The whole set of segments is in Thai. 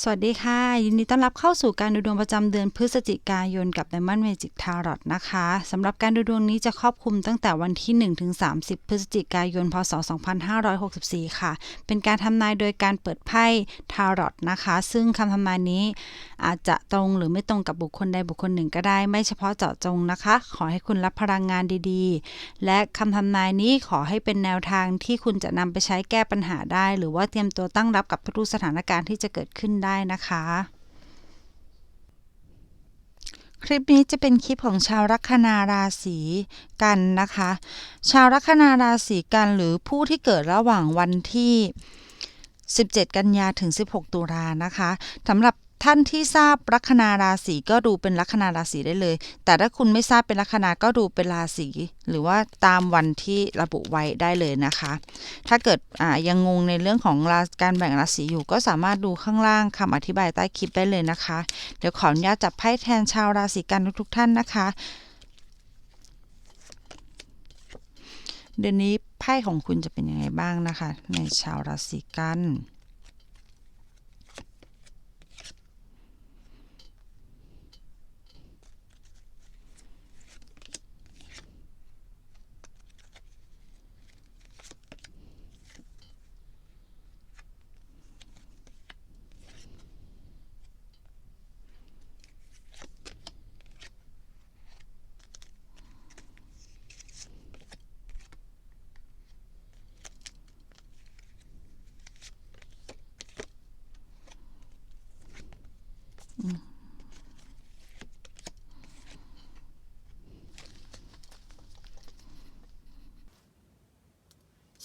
สวัสดีค่ะ ยินดีต้อนรับเข้าสู่การดูดวงประจำเดือนพฤศจิกายนกับ Diamond Magic Tarot นะคะสำหรับการดูดวงนี้จะครอบคลุมตั้งแต่วันที่ 1 ถึง 30 พฤศจิกายน พศ 2564 ค่ะ เป็นการทำนายโดยการเปิดไพ่ Tarot นะคะ ซึ่งคำทำนายนี้อาจจะตรงหรือไม่ตรงกับบุคคลใดบุคคลหนึ่งก็ได้ ไม่เฉพาะเจาะจงนะคะ ขอให้คุณรับพลังงานดีๆ และคำทำนายนี้ขอให้เป็นแนวทางที่คุณจะนำไปใช้แก้ปัญหาได้ หรือว่าเตรียมตัวตั้งรับกับทุกสถานการณ์ที่จะเกิดขึ้นได้นะคะ คลิปนี้จะเป็นคลิปของชาวลัคนาราศีกันนะคะ ชาวลัคนาราศีกันหรือผู้ที่เกิดระหว่างวันที่ 17 กันยาถึง 16 ตุลานะคะสำหรับ ท่านที่ทราบลัคนาราศีก็ดูเป็นลัคนาราศีได้เลย แต่ถ้าคุณไม่ทราบเป็นลัคนาก็ดูเป็นราศีหรือว่าตามวันที่ระบุไว้ได้เลยนะคะ ถ้าเกิดยังงงในเรื่องของการแบ่งราศีอยู่ก็สามารถดูข้างล่างคำอธิบายใต้คลิปได้เลยนะคะ เดี๋ยวขออนุญาตจับไพ่แทนชาวราศีกันทุกๆท่านนะคะ เดือนนี้ไพ่ของคุณจะเป็นยังไงบ้างนะคะ ในชาวราศีกัน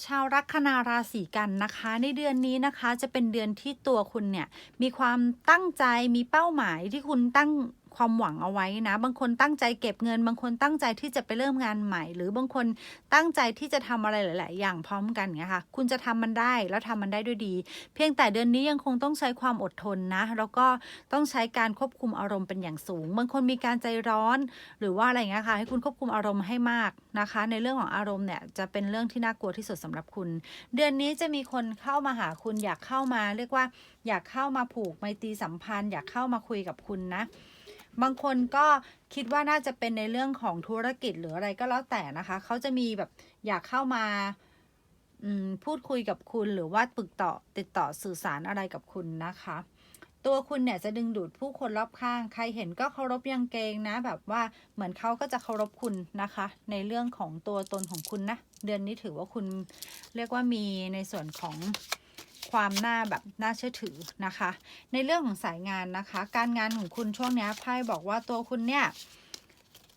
ชาวลัคนาราศีกันนะคะ ในเดือนนี้นะคะจะเป็นเดือนที่ตัวคุณเนี่ยมีความตั้งใจมีเป้าหมายที่คุณตั้ง ความหวังเอาไว้นะ บางคนตั้งใจเก็บเงิน บางคนตั้งใจที่จะไปเริ่มงานใหม่ หรือบางคนตั้งใจที่จะทำอะไรหลาย ๆ อย่างพร้อมกันเงี้ยค่ะ คุณจะทำมันได้แล้วทำมันได้ด้วยดี เพียงแต่เดือนนี้ยังคงต้องใช้ความอดทนนะ แล้วก็ต้องใช้การควบคุมอารมณ์เป็นอย่างสูง บางคนมีการใจร้อน หรือว่าอะไรเงี้ยค่ะ ให้คุณควบคุมอารมณ์ให้มากนะคะ ในเรื่องของอารมณ์เนี่ยจะเป็นเรื่องที่น่ากลัวที่สุดสำหรับคุณ เดือนนี้จะมีคนเข้ามาหาคุณอยากเข้ามา เรียกว่าอยากเข้ามาผูกไมตรีสัมพันธ์ อยากเข้ามาคุยกับคุณนะ บางคนก็คิดว่าน่าจะเป็นในเรื่องของธุรกิจหรืออะไรก็แล้วแต่นะคะ เขาจะมีแบบอยากเข้ามาพูดคุยกับคุณหรือว่าปรึกต่อติดต่อสื่อสารอะไรกับคุณนะคะ ตัวคุณเนี่ยจะดึงดูดผู้คนรอบข้าง ใครเห็นก็เคารพยังเกงนะ แบบว่าเหมือนเขาก็จะเคารพคุณนะคะ ในเรื่องของตัวตนของคุณนะ เดือนนี้ถือว่าคุณเรียกว่ามีในส่วนของ ความน่าแบบน่าเชื่อถือนะคะ ในเรื่องของสายงานนะคะ การงานของคุณช่วงนี้ไพ่บอกว่าตัวคุณเนี่ย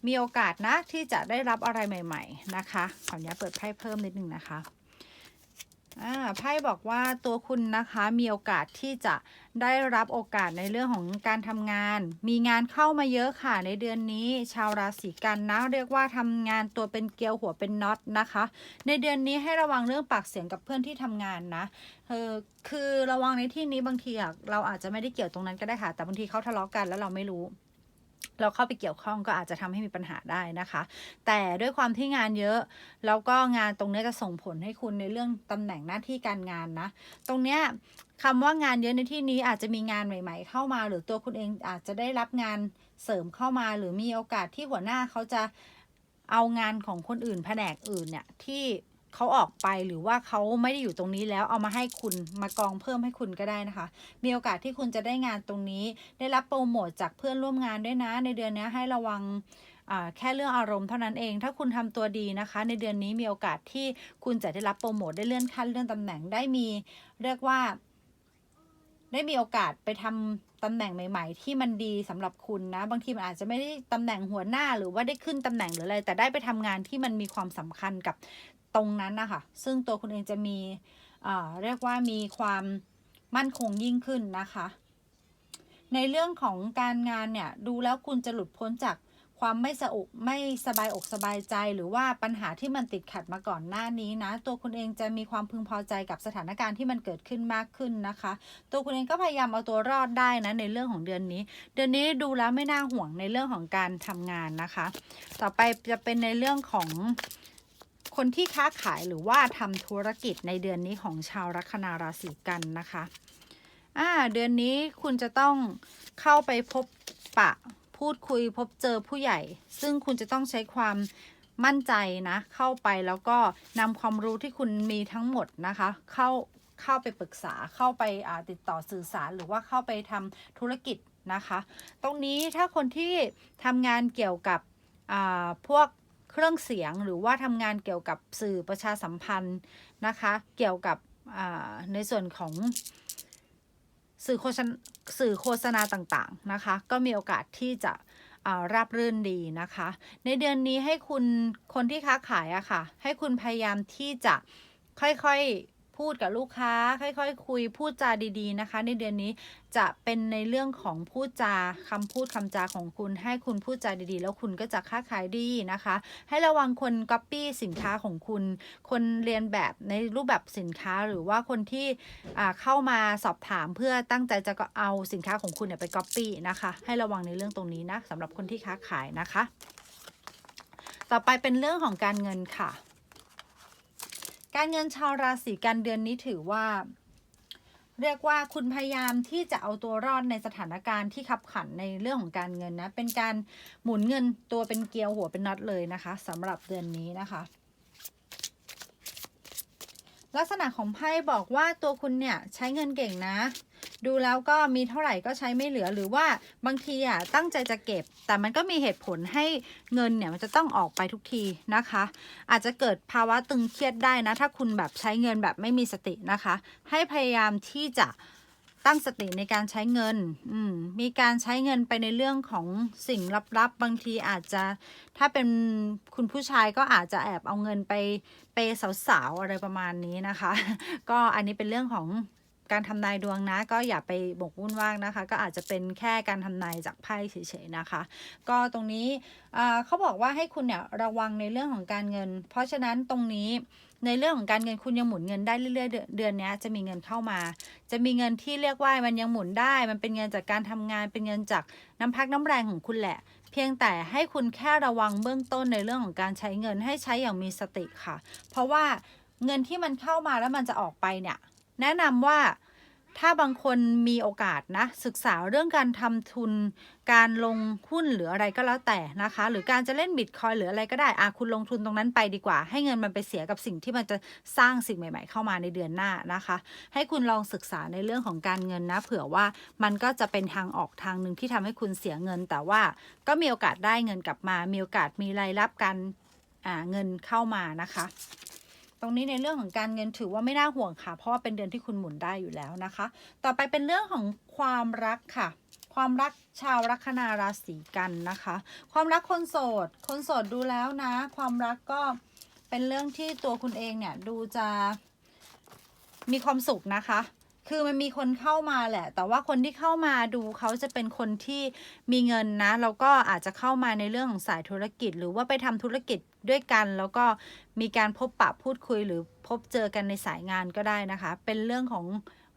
มีโอกาสนะที่จะได้รับอะไรใหม่ ๆ นะคะขออนุญาตเปิดไพ่เพิ่มนิดนึงนะคะ ไพ่บอกว่าตัวคุณนะคะมีโอกาสที่จะได้รับโอกาสในเรื่องของการทำงาน มีงานเข้ามาเยอะค่ะในเดือนนี้ ชาวราศีกันนะเรียกว่าทำงานตัวเป็นเกลียวหัวเป็นน็อตนะคะ ในเดือนนี้ให้ระวังเรื่องปากเสียงกับเพื่อนที่ทำงานนะเออคือระวังในที่นี้บางทีเราอาจจะไม่ได้เกี่ยวตรงนั้นก็ได้ค่ะแต่บางทีเขาทะเลาะกันแล้วเราไม่รู้ เราเข้าไปเกี่ยวข้องก็อาจจะทำให้มีปัญหาได้นะคะ แต่ด้วยความที่งานเยอะ แล้วก็งานตรงนี้จะส่งผลให้คุณในเรื่องตำแหน่งหน้าที่การงานนะ ตรงเนี้ยคำว่างานเยอะในที่นี้อาจจะมีงานใหม่ ๆ เข้ามา หรือตัวคุณเองอาจจะได้รับงานเสริมเข้ามา หรือมีโอกาสที่หัวหน้าเขาจะเอางานของคนอื่นแผนกอื่นเนี่ยที่ เขาออกไปหรือว่าเขาไม่ได้อยู่ตรงนี้แล้วเอามาให้คุณมากองเพิ่มให้คุณก็ได้นะคะ มีโอกาสที่คุณจะได้งานตรงนี้ ได้รับโปรโมทจากเพื่อนร่วมงานด้วยนะ ในเดือนนี้ให้ระวังแค่เรื่องอารมณ์เท่านั้นเอง ถ้าคุณทำตัวดีนะคะ ในเดือนนี้มีโอกาสที่คุณจะได้รับโปรโมทได้เลื่อนขั้นเลื่อนตำแหน่งได้มี เรียกว่า ได้มีโอกาสไปทำตำแหน่งใหม่ ๆ ที่มันดีสำหรับคุณนะ บางทีมันอาจจะไม่ได้ตำแหน่งหัวหน้าหรือว่าได้ขึ้นตำแหน่งหรืออะไร แต่ได้ไปทำงานที่มันมีความสำคัญกับ ตรงนั้นนะคะซึ่งตัวคุณเองจะมีเรียกว่ามีความมั่นคงยิ่งขึ้นนะคะ ในเรื่องของการงานเนี่ยดูแล้วคุณจะหลุดพ้นจากความไม่สอุไม่สบายอกสบายใจ หรือว่าปัญหาที่มันติดขัดมาก่อนหน้านี้นะ ตัวคุณเองจะมีความพึงพอใจกับสถานการณ์ที่มันเกิดขึ้นมากขึ้นนะคะ ตัวคุณเองก็พยายามเอาตัวรอดได้นะในเรื่องของเดือนนี้ เดือนนี้ดูแล้วไม่น่าห่วงในเรื่องของการทำงานนะคะ ต่อไปจะเป็นในเรื่องของ คนที่ค้าขายหรือว่าทำธุรกิจในเดือนนี้ของชาวลัคนาราศีกันนะคะอ่าเดือนนี้คุณจะต้องเข้าไปพบปะพูดคุยพบเจอผู้ใหญ่ ซึ่งคุณจะต้องใช้ความมั่นใจนะ เข้าไปแล้วก็นำความรู้ที่คุณมีทั้งหมดนะคะ เข้าเข้าไปปรึกษาเข้าไปาติดต่อสื่อสารหรือว่าเข้าไปทำธุรกิจนะคะ ตรงนี้ถ้าคนที่ทำงานเกี่ยวกับอ่าพวก เครื่องเสียงหรือว่าทำงานเกี่ยวกับสื่อประชาสัมพันธ์นะคะ เกี่ยวกับในส่วนของสื่อโฆษณาสื่อโฆษณาต่างๆนะคะ ก็มีโอกาสที่จะราบรื่นดีนะคะ ในเดือนนี้ให้คุณคนที่ค้าขายอะค่ะ ให้คุณพยายามที่จะค่อยๆ พูดกับลูกค้า ค่อยๆคุยพูดจาดีๆนะคะ ในเดือนนี้จะเป็นในเรื่องของพูดจาคำพูดคำจาของคุณ ให้คุณพูดจาดีๆ แล้วคุณก็จะค้าขายดีนะคะ ให้ระวังคนก๊อปปี้สินค้าของคุณ คนเรียนแบบในรูปแบบสินค้าหรือว่าคนที่เข้ามาสอบถามเพื่อตั้งใจจะก็เอาสินค้าของคุณเนี่ยไปก๊อปปี้นะคะ ให้ระวังในเรื่องตรงนี้นะสำหรับคนที่ค้าขายนะคะ ต่อไปเป็นเรื่องของการเงินค่ะ การเงินชาวราศีกันเดือนนี้ถือว่า เรียกว่าคุณพยายามที่จะเอาตัวรอดในสถานการณ์ที่ขับขันในเรื่องของการเงินนะ เป็นการหมุนเงินตัวเป็นเกลียวหัวเป็นน็อตเลยนะคะสำหรับเดือนนี้นะคะ ลักษณะของไพ่บอกว่าตัวคุณเนี่ยใช้เงินเก่งนะ ดูแล้วก็มีเท่าไหร่ก็ใช้ไม่เหลือหรือว่าบางทีอะตั้งใจจะเก็บ แต่มันก็มีเหตุผลให้เงินเนี่ยมันจะต้องออกไปทุกทีนะคะ อาจจะเกิดภาวะตึงเครียดได้นะ ถ้าคุณแบบใช้เงินแบบไม่มีสตินะคะ ให้พยายามที่จะตั้งสติในการใช้เงินมมีการใช้เงินไปในเรื่องของสิ่งลับๆ บางทีอาจจะ ถ้าเป็นคุณผู้ชายก็อาจจะแอบเอาเงินไปเปย์สาวๆอะไรประมาณนี้นะคะ ก็อันนี้เป็นเรื่องของ การทำนายดวงนะ ก็อย่าไปบกวุ่นว่างนะคะ ก็อาจจะเป็นแค่การทำนายจากไพ่เฉยๆนะคะ ก็ตรงนี้เขาบอกว่าให้คุณเนี่ยระวังในเรื่องของการเงิน เพราะฉะนั้นตรงนี้ในเรื่องของการเงินคุณยังหมุนเงินได้เรื่อยๆ เดือนเดือนนี้จะมีเงินเข้ามา จะมีเงินที่เรียกว่ามันยังหมุนได้ มันเป็นเงินจากการทำงาน เป็นเงินจากน้ำพักน้ำแรงของคุณแหละ เพียงแต่ให้คุณแค่ระวังเบื้องต้นในเรื่องของการใช้เงินให้ใช้อย่างมีสติค่ะ เพราะว่าเงินที่มันเข้ามาแล้วมันจะออกไปเนี่ย แนะนำว่าถ้าบางคนมีโอกาสนะ ศึกษาเรื่องการทำทุน การลงหุ้นหรืออะไรก็แล้วแต่นะคะ หรือการจะเล่นบิตคอยหรืออะไรก็ได้อะคุณลงทุนตรงนั้นไปดีกว่า ให้เงินมันไปเสียกับสิ่งที่มันจะสร้างสิ่งใหม่ ๆ เข้ามาในเดือนหน้านะคะ ให้คุณลองศึกษาในเรื่องของการเงินนะ เผื่อว่ามันก็จะเป็นทางออกทางหนึ่งที่ทำให้คุณเสียเงิน แต่ว่าก็มีโอกาสได้เงินกลับมา มีโอกาสมีรายรับการเงินเข้ามานะคะ ตรงนี้ในเรื่องของการเงินถือว่าไม่น่าห่วงค่ะ เพราะว่าเป็นเดือนที่คุณหมุนได้อยู่แล้วนะคะ ต่อไปเป็นเรื่องของความรักค่ะ ความรักชาวลัคนาราศีกันนะคะ ความรักคนโสด คนโสดดูแล้วนะ ความรักก็เป็นเรื่องที่ตัวคุณเองเนี่ยดูจะมีความสุขนะคะ คือมันมีคนเข้ามาแหละ แต่ว่าคนที่เข้ามาดูเขาจะเป็นคนที่มีเงินนะ แล้วก็อาจจะเข้ามาในเรื่องของสายธุรกิจ หรือว่าไปทำธุรกิจด้วยกัน แล้วก็มีการพบปะพูดคุยหรือพบเจอกันในสายงานก็ได้นะคะ เป็นเรื่องของ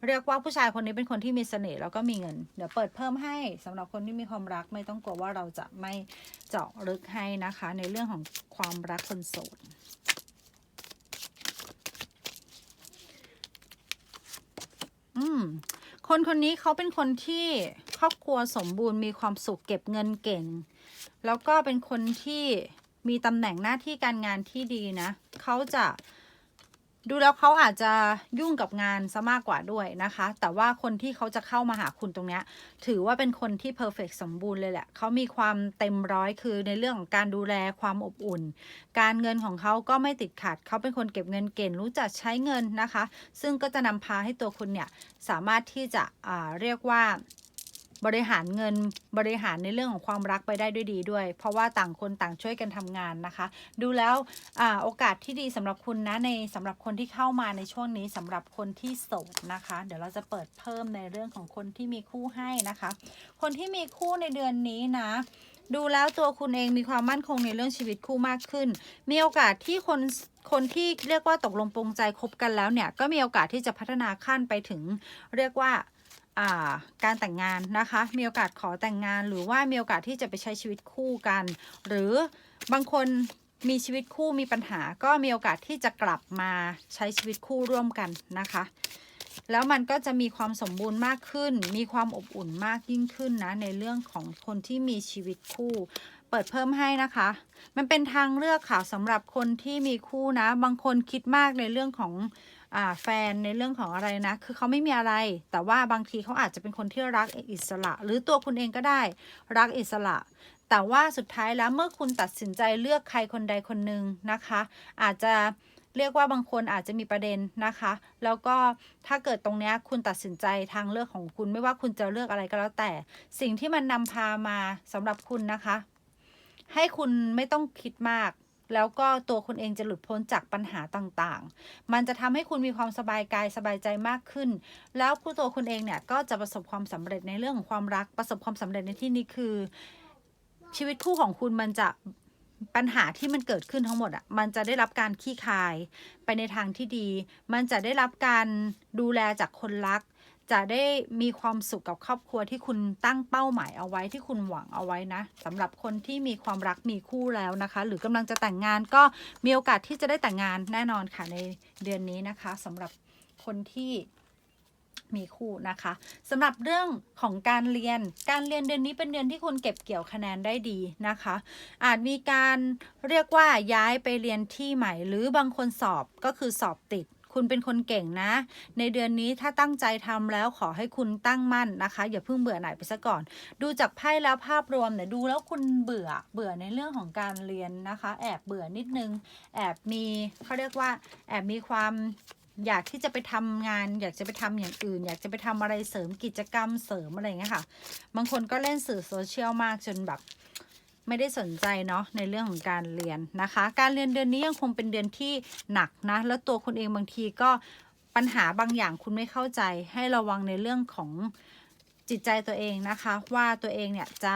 เรียกว่าผู้ชายคนนี้เป็นคนที่มีเสน่ห์แล้วก็มีเงิน เดี๋ยวเปิดเพิ่มให้สำหรับคนที่มีความรักไม่ต้องกลัวว่าเราจะไม่เจาะลึกให้นะคะ ในเรื่องของความรักคนโสด อืม คนคนนี้เขาเป็นคนที่ครอบครัวสมบูรณ์มีความสุขเก็บเงินเก่ง แล้วก็เป็นคนที่มีตำแหน่งหน้าที่การงานที่ดีนะ เขาจะ ดูแล้วเขาอาจจะยุ่งกับงานซะมากกว่าด้วยนะคะ แต่ว่าคนที่เขาจะเข้ามาหาคุณตรงเนี้ย ถือว่าเป็นคนที่เพอร์เฟกสมบูรณ์เลยแหละ เขามีความเต็มร้อยคือในเรื่องของการดูแลความอบอุ่น การเงินของเขาก็ไม่ติดขัด เขาเป็นคนเก็บเงินเก่งรู้จักใช้เงินนะคะ ซึ่งก็จะนำพาให้ตัวคุณเนี่ยสามารถที่จะเรียกว่า บริหารเงินบริหารในเรื่องของความรักไปได้ด้วยดีด้วย เพราะว่าต่างคนต่างช่วยกันทำงานนะคะ ดูแล้วอโอกาสที่ดีสำหรับคุณนะในสำหรับคนที่เข้ามาในช่วงนี้สำหรับคนที่โสดนะคะ เดี๋ยวเราจะเปิดเพิ่มในเรื่องของคนที่มีคู่ให้นะคะ คนที่มีคู่ในเดือนนี้นะดูแล้วตัวคุณเองมีความมั่นคงในเรื่องชีวิตคู่มากขึ้น มีโอกาสที่คนคนที่เรียกว่าตกลงปรงใจคบกันแล้วเนี่ย ก็มีโอกาสที่จะพัฒนาขั้นไปถึง เรียกว่า การแต่งงานนะคะ มีโอกาสขอแต่งงานหรือว่ามีโอกาสที่จะไปใช้ชีวิตคู่กัน หรือบางคนมีชีวิตคู่มีปัญหาก็มีโอกาสที่จะกลับมาใช้ชีวิตคู่ร่วมกันนะคะ แล้วมันก็จะมีความสมบูรณ์มากขึ้น มีความอบอุ่นมากยิ่งขึ้นนะ ในเรื่องของคนที่มีชีวิตคู่ เปิดเพิ่มให้นะคะ มันเป็นทางเลือกค่ะสำหรับคนที่มีคู่นะ บางคนคิดมากในเรื่องของ แฟนในเรื่องของอะไรนะ คือเขาไม่มีอะไร แต่ว่าบางทีเขาอาจจะเป็นคนที่รักอิสระ หรือตัวคุณเองก็ได้ รักอิสระ แต่ว่าสุดท้ายแล้วเมื่อคุณตัดสินใจเลือกใครคนใดคนหนึ่งนะคะ อาจจะเรียกว่าบางคนอาจจะมีประเด็นนะคะ แล้วก็ถ้าเกิดตรงนี้คุณตัดสินใจทางเลือกของคุณไม่ว่าคุณจะเลือกอะไรก็แล้วแต่ สิ่งที่มันนำพามาสำหรับคุณนะคะ ให้คุณไม่ต้องคิดมาก แล้วก็ตัวคุณเองจะหลุดพ้นจากปัญหาต่างๆ มันจะทำให้คุณมีความสบายกายสบายใจมากขึ้น แล้วผู้ตัวคุณเองเนี่ยก็จะประสบความสำเร็จในเรื่องของความรัก ประสบความสำเร็จในที่นี้คือ ชีวิตคู่ของคุณมันจะปัญหาที่มันเกิดขึ้นทั้งหมดอะ่ะ มันจะได้รับการขี้คายไปในทางที่ดี มันจะได้รับการดูแลจากคนรัก จะได้มีความสุขกับครอบครัวที่คุณตั้งเป้าหมายเอาไว้ที่คุณหวังเอาไว้นะสำหรับคนที่มีความรักมีคู่แล้วนะคะ หรือกำลังจะแต่งงานก็มีโอกาสที่จะได้แต่งงานแน่นอนค่ะในเดือนนี้นะคะสำหรับคนที่มีคู่นะคะสำหรับเรื่องของการเรียนการเรียนเดือนนี้เป็นเดือนที่คุณเก็บเกี่ยวคะแนนได้ดีนะคะ อาจมีการเรียกว่าย้ายไปเรียนที่ใหม่ หรือบางคนสอบก็คือสอบติด คุณเป็นคนเก่งนะ ในเดือนนี้ถ้าตั้งใจทำแล้วขอให้คุณตั้งมั่นนะคะ อย่าเพิ่งเบื่อหน่ายไปซะก่อน ดูจากไพ่แล้วภาพรวมเนี่ยดูแล้วคุณเบื่อเบื่อในเรื่องของการเรียนนะคะ แอบเบื่อนิดนึง แอบมีเขาเรียกว่าแอบมีความอยากที่จะไปทำงาน อยากจะไปทำอย่างอื่น อยากจะไปทำอะไรเสริมกิจกรรมเสริมอะไรเงี้ยค่ะ บางคนก็เล่นสื่อโซเชียลมากจนแบบ ไม่ได้สนใจเนาะในเรื่องของการเรียนนะคะ การเรียนเดือนนี้ยังคงเป็นเดือนที่หนักนะ แล้วตัวคุณเองบางทีก็ปัญหาบางอย่างคุณไม่เข้าใจ ให้ระวังในเรื่องของจิตใจตัวเองนะคะ ว่าตัวเองเนี่ยจะ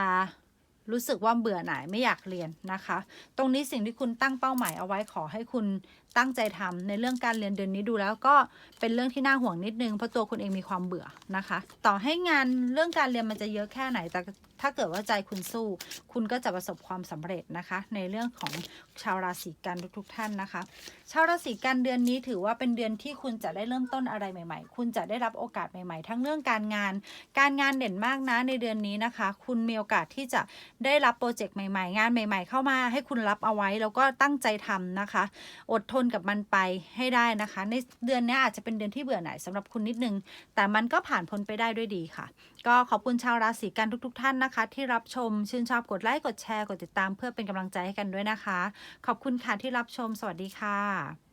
รู้สึกว่าเบื่อหน่ายไม่อยากเรียนนะคะ ตรงนี้สิ่งที่คุณตั้งเป้าหมายเอาไว้ขอให้คุณตั้งใจทำในเรื่องการเรียนเดือนนี้ดูแล้วก็เป็นเรื่องที่น่าห่วงนิดนึงเพราะตัวคุณเองมีความเบื่อนะคะ ต่อให้งานเรื่องการเรียนมันจะเยอะแค่ไหนแต่ ถ้าเกิดว่าใจคุณสู้ คุณก็จะประสบความสำเร็จนะคะ ในเรื่องของชาวราศีกันทุกๆท่านนะคะ ชาวราศีกันเดือนนี้ถือว่าเป็นเดือนที่คุณจะได้เริ่มต้นอะไรใหม่ ๆ คุณจะได้รับโอกาสใหม่ๆ ทั้งเรื่องการงาน การงานเด่นมากนะในเดือนนี้นะคะ คุณมีโอกาสที่จะได้รับโปรเจกต์ใหม่ ๆ งานใหม่ ๆ เข้ามาให้คุณรับเอาไว้แล้วก็ตั้งใจทำนะคะ อดทนกับมันไปให้ได้นะคะ ในเดือนนี้อาจจะเป็นเดือนที่เบื่อหน่ายสำหรับคุณนิดนึง แต่มันก็ผ่านพ้นไปได้ด้วยดีค่ะ ก็ขอบคุณชาวราศีกันทุก ๆ ท่านนะนะคะ ที่รับชมชื่นชอบกดไลค์กดแชร์กดติดตามเพื่อเป็นกำลังใจให้กันด้วยนะคะ ขอบคุณค่ะที่รับชม สวัสดีค่ะ